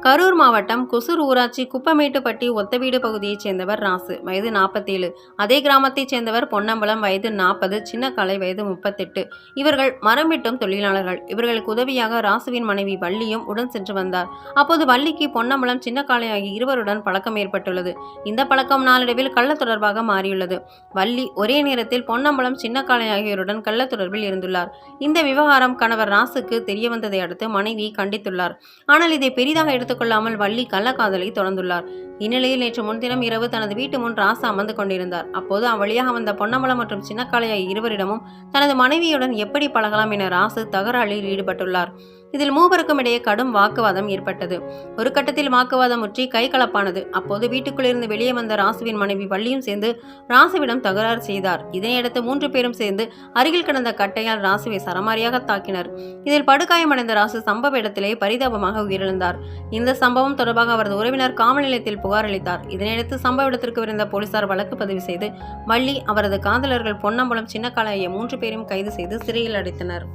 கரூர் மாவட்டம் குசூர் ஊராட்சி குப்பமேட்டுப்பட்டி ஒத்தவீடு பகுதியைச் சேர்ந்தவர் ராசு. வயது நாற்பத்தேழு. அதே கிராமத்தைச் சேர்ந்தவர் பொன்னம்பலம். வயது நாற்பது. சின்னக்கலை வயது முப்பத்தெட்டு. இவர்கள் மரம் வெட்டும் தொழிலாளர்கள். இவர்களுக்கு உதவியாக ராசுவின் மனைவி வள்ளியும் உடன் சென்று வந்தார். அப்போது வள்ளிக்கு பொன்னம்பலம் சின்னக்காலை ஆகிய இருவருடன் பழக்கம் ஏற்பட்டுள்ளது. இந்த பழக்கம் நாளடைவில் கள்ள தொடர்பாக மாறியுள்ளது. வள்ளி ஒரே நேரத்தில் பொன்னம்பலம் சின்னக்காலை ஆகியோருடன் கள்ள தொடர்பில் இருந்துள்ளார். இந்த விவகாரம் கணவர் ராசுக்கு தெரிய வந்ததை அடுத்து மனைவி கண்டித்துள்ளார். ஆனால் இதை பெரிதாக எடுத்துக்கொள்ளாமல் வள்ளி கள்ளக்காதலை தொடர்ந்துள்ளார். இந்நிலையில் நேற்று முன்தினம் இரவு தனது வீட்டு முன் ராசா அமர்ந்து கொண்டிருந்தார். அப்போது அவ்வழியாக வந்த பொன்னமலம் மற்றும் சின்னக்காளைய இருவரிடமும் தனது மனைவியுடன் எப்படி பழகலாம் என ராசு தகராறில் ஈடுபட்டுள்ளார். இதில் மூவருக்கும் இடையே கடும் வாக்குவாதம் ஏற்பட்டது. ஒரு கட்டத்தில் வாக்குவாதம் முற்றி கை கலப்பானது அப்போது வீட்டுக்குள்ளிருந்து வெளியே வந்த ராசுவின் மனைவி வள்ளியும் சேர்ந்து ராசுவிடம் தகராறு செய்தார். இதனையடுத்து மூன்று பேரும் சேர்ந்து அருகில் கிடந்த கட்டையால் ராசுவை சரமாரியாக தாக்கினர். இதில் படுகாயமடைந்த ராசு சம்பவ இடத்திலே பரிதாபமாக உயிரிழந்தார். இந்த சம்பவம் தொடர்பாக அவரது உறவினர் காவல் நிலையத்தில் புகார் அளித்தார். இதனையடுத்து சம்பவ இடத்திற்கு விரைந்த போலீசார் வழக்கு பதிவு செய்து வள்ளி அவரது காதலர்கள் பொன்னம்பலம் சின்னக்கால மூன்று பேரையும் கைது செய்து சிறையில் அடைத்தனர்.